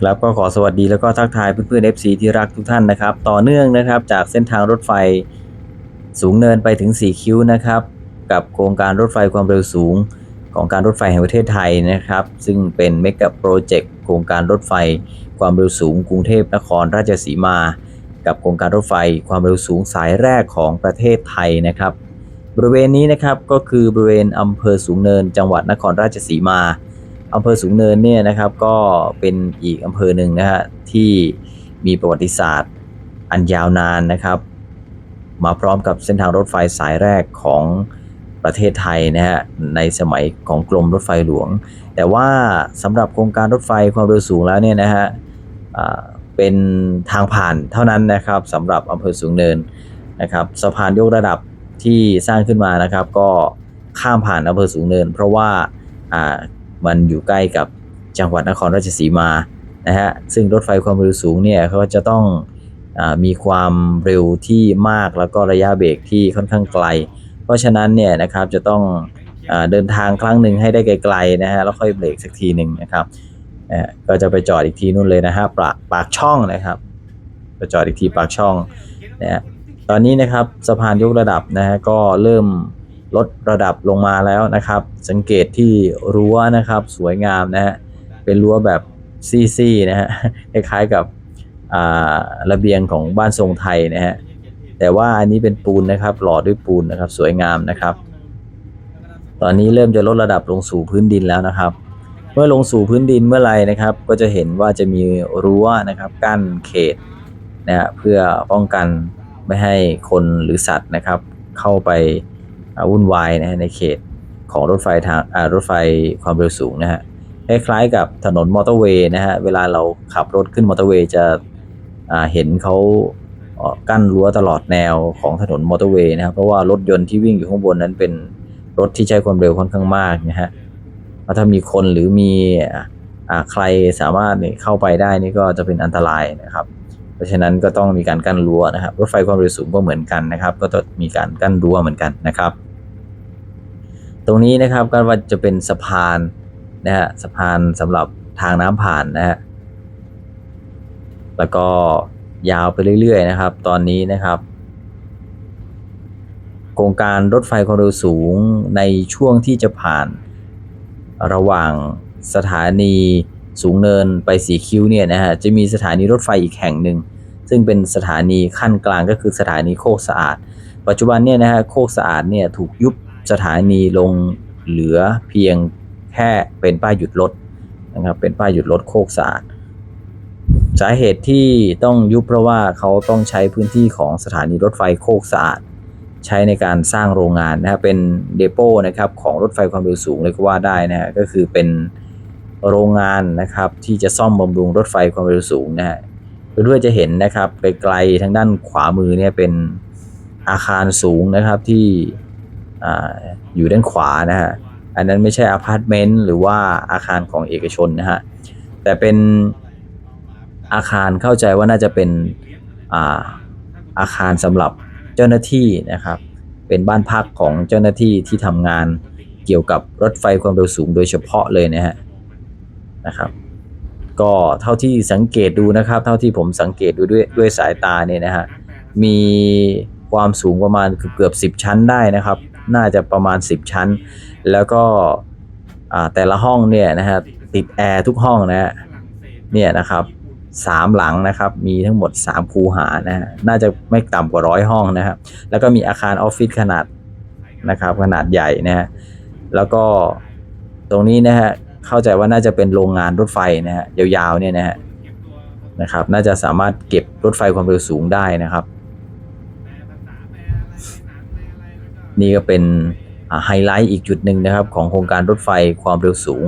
ครับก็ขอสวัสดีแล้วก็ทักทายเพื่อนๆ FC ที่รักทุกท่านนะครับ ต่อเนื่องนะครับจากเส้นทางรถไฟสูงเนินไปถึง 4 คิ้วนะครับ กับโครงการรถไฟความเร็วสูงของการรถไฟแห่งประเทศไทยนะครับ ซึ่งเป็นเมกะโปรเจกต์โครงการรถไฟความเร็วสูง กรุงเทพนครราชสีมา กับโครงการรถไฟความเร็วสูงสายแรกของประเทศไทยนะครับ บริเวณนี้นะครับก็คือบริเวณอำเภอสูงเนิน จังหวัดนครราชสีมา อำเภอสูงเนินเนี่ยนะครับก็เป็นอีกอำเภอหนึ่งนะฮะที่มีประวัติศาสตร์อันยาวนานนะครับ มาพร้อมกับเส้นทางรถไฟสายแรกของประเทศไทยนะฮะในสมัยของกรมรถไฟหลวง แต่ว่าสำหรับโครงการรถไฟความเร็วสูงแล้วเนี่ยนะฮะเป็นทางผ่านเท่านั้นนะครับสำหรับอำเภอสูงเนินนะครับสะพานยกระดับที่สร้างขึ้นมานะครับ ก็ข้ามผ่านอำเภอสูงเนิน เพราะว่า มันอยู่ใกล้กับจังหวัดนครราชสีมานะฮะซึ่งรถไฟความเร็วสูงเนี่ยเขาจะต้องอมีความเร็วที่มากแล้วก็ระยะเบรกที่ค่อนข้างไกล เพราะฉะนั้นเนี่ยนะครับจะต้องอเดินทางครั้งหนึ่งให้ได้ไกลๆนะฮะแล้วค่อยเบรกสักทีหนึ่งนะครับนะฮะก็จะไปจอดอีกทีนู่นเลยนะฮะปากปากช่องนะครับไปจอดอีกทีปากช่องนะฮะตอนนี้นะครับสะพานยกระดับนะฮะก็เริ่ม ลดระดับลงมาแล้วนะครับ สังเกตที่รั้วนะครับสวยงามนะฮะเป็นรั้วแบบซี่ๆนะฮะคล้ายๆกับระเบียงของบ้านทรงไทยนะฮะแต่ว่าอันนี้เป็นปูนนะครับหล่อด้วยปูนนะครับสวยงามนะครับ ตอนนี้เริ่มจะลดระดับลงสู่พื้นดินแล้วนะครับ เมื่อลงสู่พื้นดินเมื่อไหรนะครับ ก็จะเห็นว่าจะมีรั้วนะครับกั้นเขตนะฮะเพื่อป้องกันไม่ให้คนหรือสัตว์นะครับ เข้าไป วุ่นวายนะในเขตของรถไฟทางรถไฟความเร็วสูงนะฮะคล้ายๆกับถนนมอเตอร์เวย์นะฮะเวลาเราขับรถขึ้นมอเตอร์เวย์จะเห็นเขากั้นรั้วตลอดแนวของถนนมอเตอร์เวย์นะครับเพราะว่ารถยนต์ที่วิ่งอยู่ข้างบนนั้นเป็นรถที่ใช้ความเร็วค่อนข้างมากนะฮะเพราะถ้ามีคนหรือมีอใครสามารถเนี่ยเข้าไปได้นี่ก็จะเป็นอันตรายนะครับ เพราะฉะนั้นก็ต้องมีการกั้นรั้วนะครับรถไฟความเร็วสูงก็เหมือนกันนะครับ ก็ต้องมีการกั้นรั้วเหมือนกันนะครับ ตรงนี้นะครับก็ว่าจะเป็นสะพานนะฮะสะพานสำหรับทางน้ำผ่านนะฮะแล้วก็ยาวไปเรื่อยๆนะครับ ตอนนี้นะครับ โครงการรถไฟความเร็วสูงในช่วงที่จะผ่านระหว่างสถานีสูงเนินไปสีคิ้วเนี่ยนะฮะจะมีสถานีรถไฟอีกแห่งหนึ่ง ซึ่งเป็นสถานีขั้นกลางก็คือสถานีโคกสะอาด ปัจจุบันเนี่ยนะฮะโคกสะอาดเนี่ยถูกยุบ สถานีลงเหลือเพียงแค่เป็นป้ายหยุดรถนะครับ เป็นป้ายหยุดรถโคกสะอาดสาเหตุที่ต้องยุบเพราะว่าเขาต้องใช้พื้นที่ของสถานีรถไฟโคกสะอาด ใช้ในการสร้างโรงงานนะครับเป็นเดโปนะครับของรถไฟความเร็วสูงเลยก็ว่าได้นะฮะก็คือเป็นโรงงานนะครับที่จะซ่อมบำรุงรถไฟความเร็วสูงนะฮะเพื่อจะเห็นนะครับไกลๆทางด้านขวามือเนี่ยเป็นอาคารสูงนะครับที่ อยู่ด้านขวานะฮะ อันนั้นไม่ใช่อพาร์ตเมนต์หรือว่าอาคารของเอกชนนะฮะ แต่เป็นอาคารเข้าใจว่าน่าจะเป็นอาอาคารสำหรับเจ้าหน้าที่นะครับ เป็นบ้านพักของเจ้าหน้าที่ที่ทำงานเกี่ยวกับรถไฟความเร็วสูงโดยเฉพาะเลยนะฮะนะครับก็เท่าที่สังเกตดูนะครับ เท่าที่ผมสังเกตดูด้วยด้วยสายตาเนี่ยนะฮะมีความสูงประมาณเกือบสิบชั้นได้นะครับ น่าจะประมาณ 10 ชั้น แล้วก็แต่ละห้องเนี่ยนะฮะติดแอร์ทุกห้องนะฮะเนี่ยนะครับสามหลังนะครับมีทั้งหมด 3 คูหานะฮะน่าจะไม่ต่ำกว่าร้อยห้องนะครับแล้วก็มีอาคารออฟฟิศขนาดนะครับขนาดใหญ่นะฮะแล้วก็ตรงนี้นะฮะเข้าใจว่าน่าจะเป็นโรงงานรถไฟนะฮะยาวๆเนี่ยนะฮะนะครับน่าจะสามารถเก็บรถไฟความเร็วสูงได้นะครับ นี่ก็เป็นไฮไลท์อีกจุดหนึ่งนะครับของโครงการรถไฟความเร็วสูง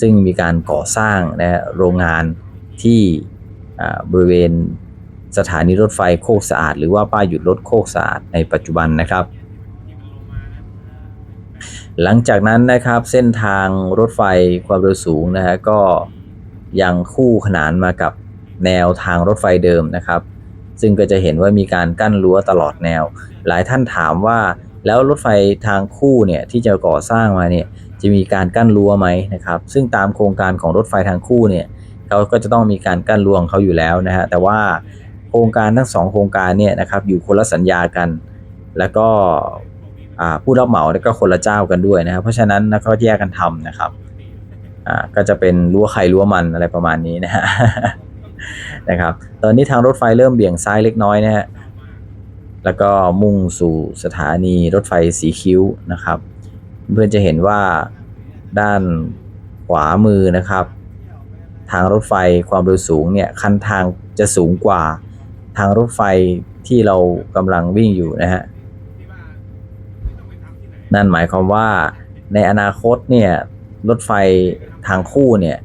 ซึ่งมีการก่อสร้างนะโรงงานที่บริเวณสถานีรถไฟโคกสะอาด หรือว่าป้ายหยุดรถโคกสะอาดในปัจจุบันนะครับ หลังจากนั้นนะครับเส้นทางรถไฟความเร็วสูงนะฮะก็ยังคู่ขนานมากับแนวทางรถไฟเดิมนะครับ ซึ่งก็จะเห็นว่ามีการกั้นรั้วตลอดแนว หลายท่านถามว่า แล้วรถไฟทางคู่เนี่ยที่จะก่อสร้างมาเนี่ยจะมีการกั้นรั้วไหมนะครับซึ่งตามโครงการของรถไฟทางคู่เนี่ยเขาก็จะต้องมีการกั้นรั้วของเขาอยู่แล้วนะฮะแต่ว่าโครงการทั้งสองโครงการเนี่ยนะครับอยู่คนละสัญญากัน แล้วก็อ่าผู้รับเหมาเนี่ยก็คนละเจ้ากันด้วยนะครับเพราะฉะนั้นนะก็แยกกันทำนะครับอ่าก็จะเป็นรั้วใครรั้วมันอะไรประมาณนี้นะฮะนะครับตอนนี้ทางรถไฟเริ่มเบี่ยงซ้ายเล็กน้อยนะฮะ แล้วก็มุ่งสู่สถานีรถไฟสีคิ้วนะครับ เพื่อนจะเห็นว่าด้านขวามือนะครับ ทางรถไฟความเร็วสูงเนี่ยคันทางจะสูงกว่าทางรถไฟที่เรากำลังวิ่งอยู่นะฮะนั่นหมายความว่าในอนาคตเนี่ยรถไฟทางคู่เนี่ย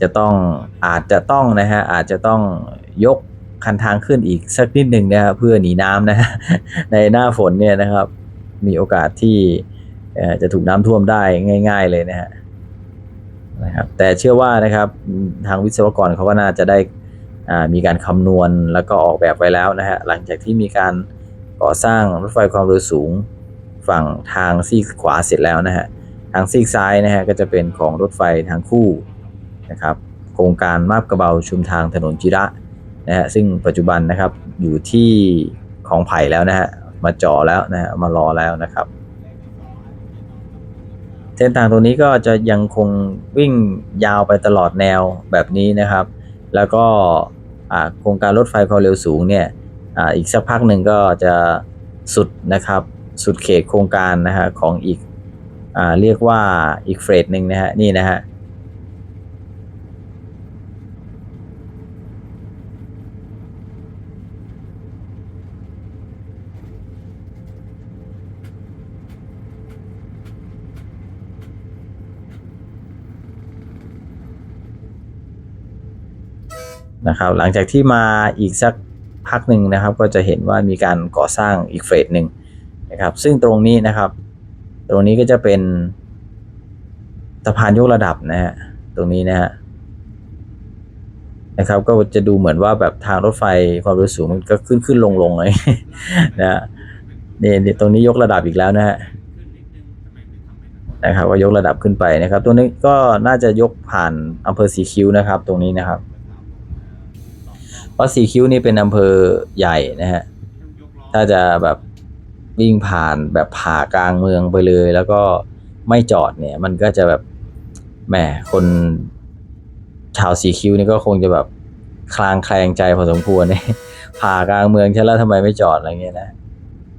จะต้องอาจจะต้องนะฮะอาจจะต้องยก คันทางขึ้นอีกสักนิดหนึ่งนะครับเพื่อหนีน้ำนะในหน้าฝนเนี่ยนะครับ มีโอกาสที่จะถูกน้ำท่วมได้ง่าย ๆเลยนะฮะนะครับแต่เชื่อว่านะครับทางวิศวกรเขาก็น่าจะได้มีการคำนวณแล้วก็ออกแบบไว้แล้วนะฮะหลังจากที่มีการก่อสร้างรถไฟความเร็วสูงฝั่งทางซีกขวาเสร็จแล้วนะฮะทางซีกซ้ายนะฮะก็จะเป็นของรถไฟทางคู่นะครับโครงการมาบกระเบาชุมทางถนนจิระ นะฮะซึ่งปัจจุบันนะครับอยู่ที่ของไผ่แล้วนะฮะมาจ่อแล้วนะฮะมารอแล้วนะครับเส้นทางตรงนี้ก็จะยังคงวิ่งยาวไปตลอดแนวแบบนี้นะครับ แล้วก็โครงการรถไฟความเร็วสูงเนี่ยออีกสักพักหนึ่งก็จะสุดนะครับสุดเขตโครงการนะฮะของอีกอเรียกว่าอีกเฟสหนึ่งนะฮะนี่นะฮะ นะครับ หลังจากที่มาอีกสักพักหนึ่งนะครับ ก็จะเห็นว่ามีการก่อสร้างอีกเฟสหนึ่งนะครับ ซึ่งตรงนี้นะครับ ตรงนี้ก็จะเป็นสะพานยกระดับนะฮะตรงนี้นะฮะนะครับ ก็จะดูเหมือนว่าแบบทางรถไฟความเร็วสูงมันก็ขึ้นขึ้นลงลงเลยนะฮะนี่นี่ตรงนี้ยกระดับอีกแล้วนะฮะนะครับก็ยกระดับขึ้นไปนะครับ ตัวนี้ก็น่าจะยกผ่านอำเภอสีคิ้วนะครับ ตรงนี้นะครับ เพราะสีคิ้วนี่เป็นอำเภอใหญ่นะฮะ ถ้าจะแบบวิ่งผ่านแบบผ่ากลางเมืองไปเลย แล้วก็ไม่จอดเนี่ย มันก็จะแบบแหมคนชาวสีคิ้วนี่ก็คงจะแบบคลางแคลงใจพอสมควรเนี่ยผ่ากลางเมืองใช่แล้วทำไมไม่จอดอะไรเงี้ยนะ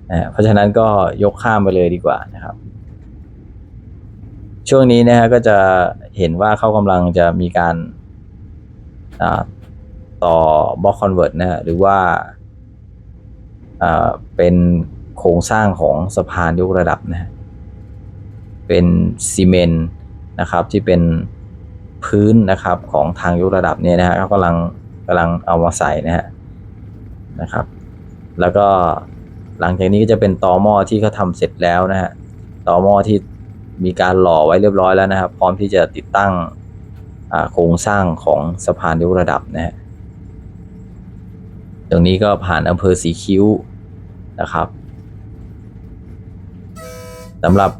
นะฮะเพราะฉะนั้นก็ยกข้ามไปเลยดีกว่านะครับ ช่วงนี้นะฮะก็จะเห็นว่าเขากำลังจะมีการอ่า ต่อบล็อกคอนเวิร์ตนะฮะหรือว่าเป็นโครงสร้างของสะพานยกระดับนะฮะเป็นซีเมนต์นะครับที่เป็นพื้นนะครับของทางยกระดับเนี่ยนะฮะเขากำลังกำลังเอามาใส่นะฮะนะครับ แล้วก็หลังจากนี้ก็จะเป็นต่อหม้อที่เขาทำเสร็จแล้วนะฮะต่อหม้อที่มีการหล่อไว้เรียบร้อยแล้วนะครับ พร้อมที่จะติดตั้งโครงสร้างของสะพานยกระดับนะฮะ ตรงนี้ก็ผ่านอำเภอสีคิ้วนะครับสำหรับ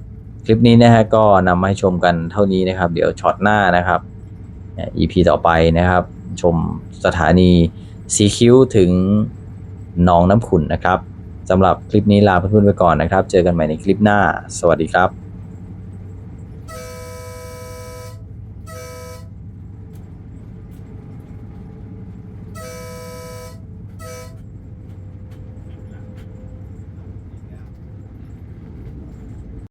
คลิปนี้นะฮะก็นำมาให้ชมกันเท่านี้นะครับ เดี๋ยวช็อตหน้านะครับ EP ต่อไปนะครับ ชมสถานีสีคิ้วถึงหนองน้ำขุนนะครับสำหรับคลิปนี้ลาเพื่อนๆไปก่อนนะครับ เจอกันใหม่ในคลิปหน้า สวัสดีครับ